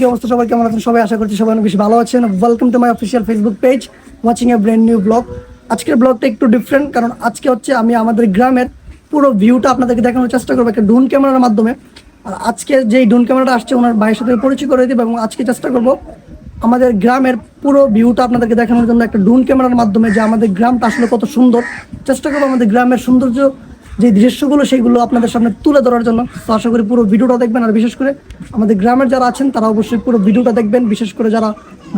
কি অবস্থা? সবাই সবাই আশা করছি সবাই বেশি ভালো welcome Facebook page new blog আজকের ব্লগটা একটু ডিফারেন্ট কারণ আজকে হচ্ছে আমি আমাদের গ্রামের পুরো ভিউটা আপনাদেরকে দেখানোর চেষ্টা করব একটা ক্যামেরার মাধ্যমে। আর আজকে যেই ক্যামেরাটা আসছে, ওনার সাথে পরিচয় করে দেবো এবং আজকে চেষ্টা করব আমাদের গ্রামের পুরো ভিউটা আপনাদেরকে দেখানোর জন্য একটা ড্রোন ক্যামেরার মাধ্যমে যে আমাদের গ্রামটা আসলে কত সুন্দর। চেষ্টা করব আমাদের গ্রামের সৌন্দর্য যে দৃশ্যগুলো সেগুলো আপনাদের সামনে তুলে ধরার জন্য। তো আশা করি পুরো ভিডিওটা দেখবেন, আর বিশেষ করে আমাদের গ্রামের যারা আছেন, তারা অবশ্যই পুরো ভিডিওটা দেখবেন। বিশেষ করে যারা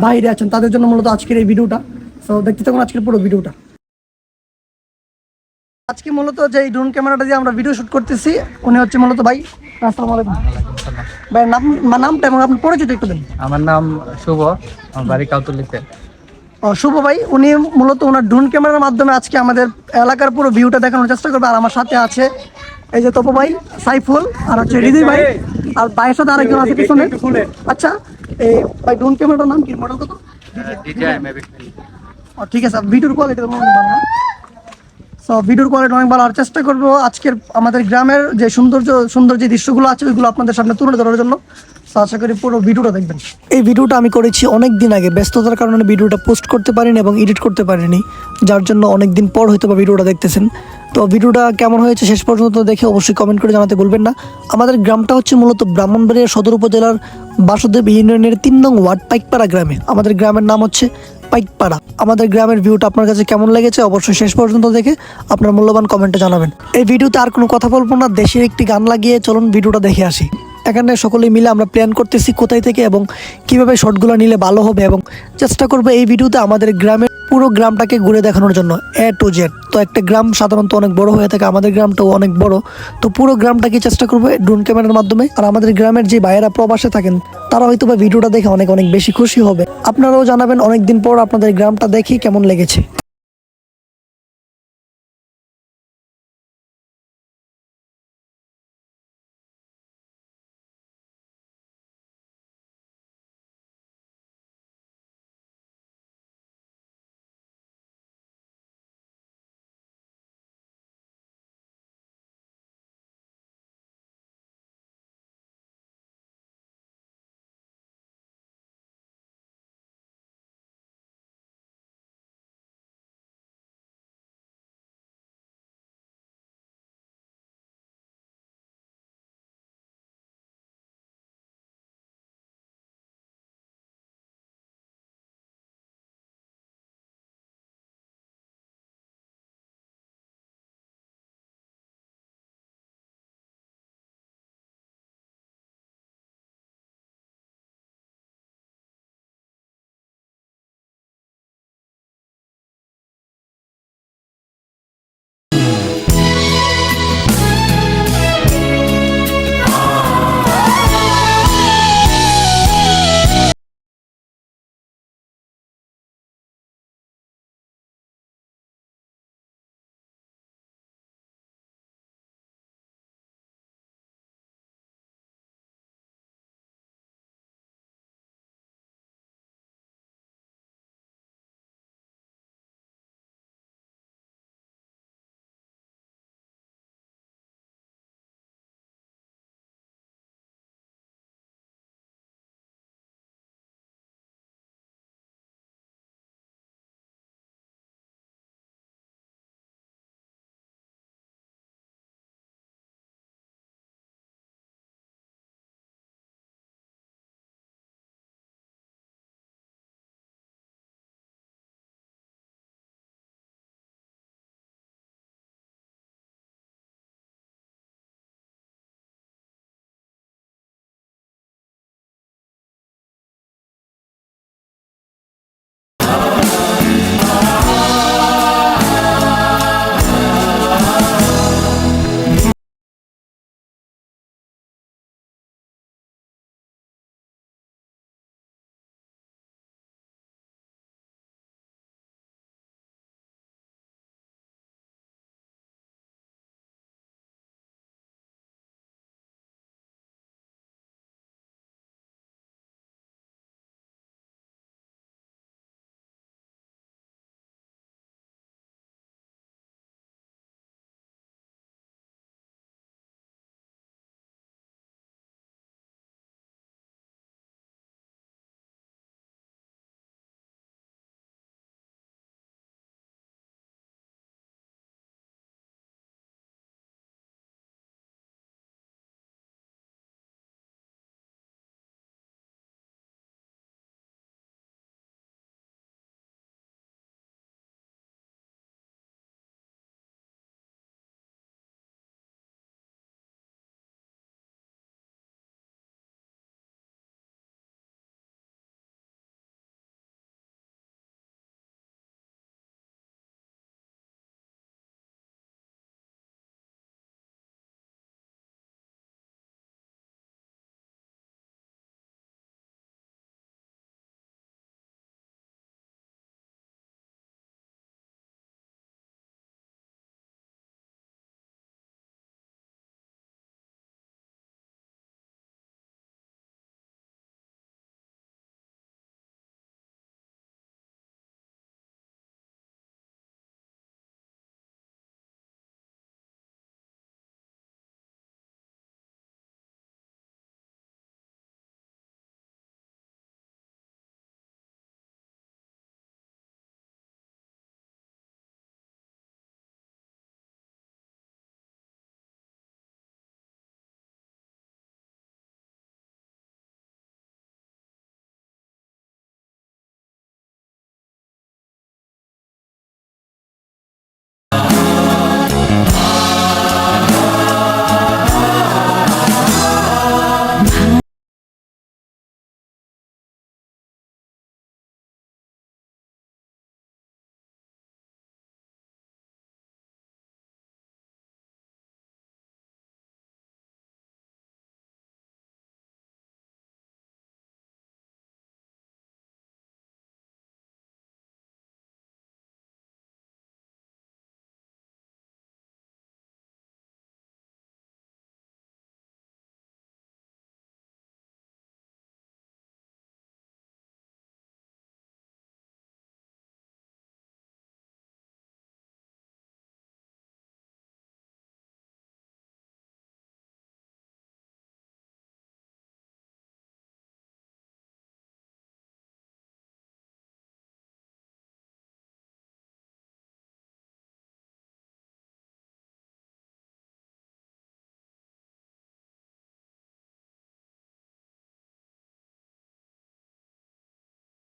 বাইরে আছেন, তাদের জন্য মূলত আজকের এই ভিডিওটা। তো দেখতে থাকুন আজকের পুরো ভিডিওটা। আজকে মূলত যে ড্রোন ক্যামেরাটা দিয়ে আমরা ভিডিও শুট করতেছি, উনি হচ্ছে মূলত ভাই, আসসালামু আলাইকুম। ভাই নাম নামটা এবং আপনার পরিচিত একটু দেন। আমার নাম শুভ, আমার বাড়ি কাউতুলিতে। শুভ ভাই উনি মূলত ওনার ড্রোন ক্যামেরার মাধ্যমে আজকে আমাদের এলাকার পুরো ভিউটা দেখানোর চেষ্টা করবে। আর আমার সাথে আছে এই যে তপু ভাই সাইফুল আর হচ্ছে হৃদয় ভাই আর ভাইয়ের সাথে আরেকজন আছে পিছনে। আচ্ছা এই ভাই ড্রোন ক্যামেরাটার নাম কি? মডেল কত? ও, ঠিক আছে ভিডিওর কোয়ালিটি অনেক ভালো না? সো ভিডিওর কোয়ালিটি অনেক ভালো। আর চেষ্টা করব আজকের আমাদের গ্রামের যে সৌন্দর্য সুন্দর যে দৃশ্যগুলো আছে ওইগুলো আপনাদের সামনে তুলে ধরার জন্য। আশা করি পুরো ভিডিওটা দেখবেন। এই ভিডিওটা আমি করেছি অনেক দিন আগে। ব্যস্ততার কারণে ভিডিওটা পোস্ট করতে পারিনি এবং এডিট করতে পারিনি। যার জন্য অনেক দিন পর হয়তো বা ভিডিওটা দেখতেছেন। তো ভিডিওটা কেমন হয়েছে শেষ পর্যন্ত দেখে অবশ্যই কমেন্ট করে জানাতে ভুলবেন না। আমাদের গ্রামটা হচ্ছে মূলত ব্রাহ্মণবাড়িয়া সদর উপজেলার বাসুদেব ইউনিয়নের তিন নং ওয়ার্ড, পাইকপাড়া গ্রামে। আমাদের গ্রামের নাম হচ্ছে পাইকপাড়া। আমাদের গ্রামের ভিউটা আপনার কাছে কেমন লেগেছে অবশ্যই শেষ পর্যন্ত দেখে আপনার মূল্যবান কমেন্টে জানাবেন। এই ভিডিওতে আর কোনো কথা বলব না। দেশের একটি গান লাগিয়ে চলুন ভিডিওটা দেখে আসি। এখানে সকলে মিলে আমরা প্ল্যান করতেছি কোথায় থেকে এবং কীভাবে শর্টগুলো নিলে ভালো হবে এবং চেষ্টা করব এই ভিডিওতে আমাদের গ্রামের পুরো গ্রামটাকে ঘুরে দেখানোর জন্য এ টু জেড তো একটা গ্রাম সাধারণত অনেক বড় হয়ে থাকে, আমাদের গ্রামটাও অনেক বড়। তো পুরো গ্রামটাকে চেষ্টা করব ড্রোন ক্যামেরার মাধ্যমে। আর আমাদের গ্রামের যে ভাইয়েরা প্রবাসে থাকেন, তারা হয়তো বা ভিডিওটা দেখে অনেক অনেক বেশি খুশি হবে। আপনারাও জানাবেন অনেকদিন পর আপনাদের গ্রামটা দেখি কেমন লেগেছে।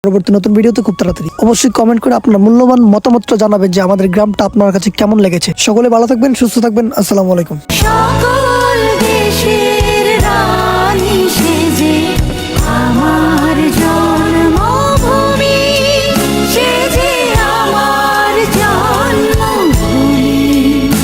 পরবর্তী নতুন ভিডিওতে খুব তাড়াতাড়ি। অবশ্যই কমেন্ট করে আপনার মূল্যবান মতামতটা জানাবেন যে আমাদের গ্রামটা আপনার কাছে কেমন লেগেছে। সকলে ভালো থাকবেন, সুস্থ থাকবেন, আসসালামু আলাইকুম।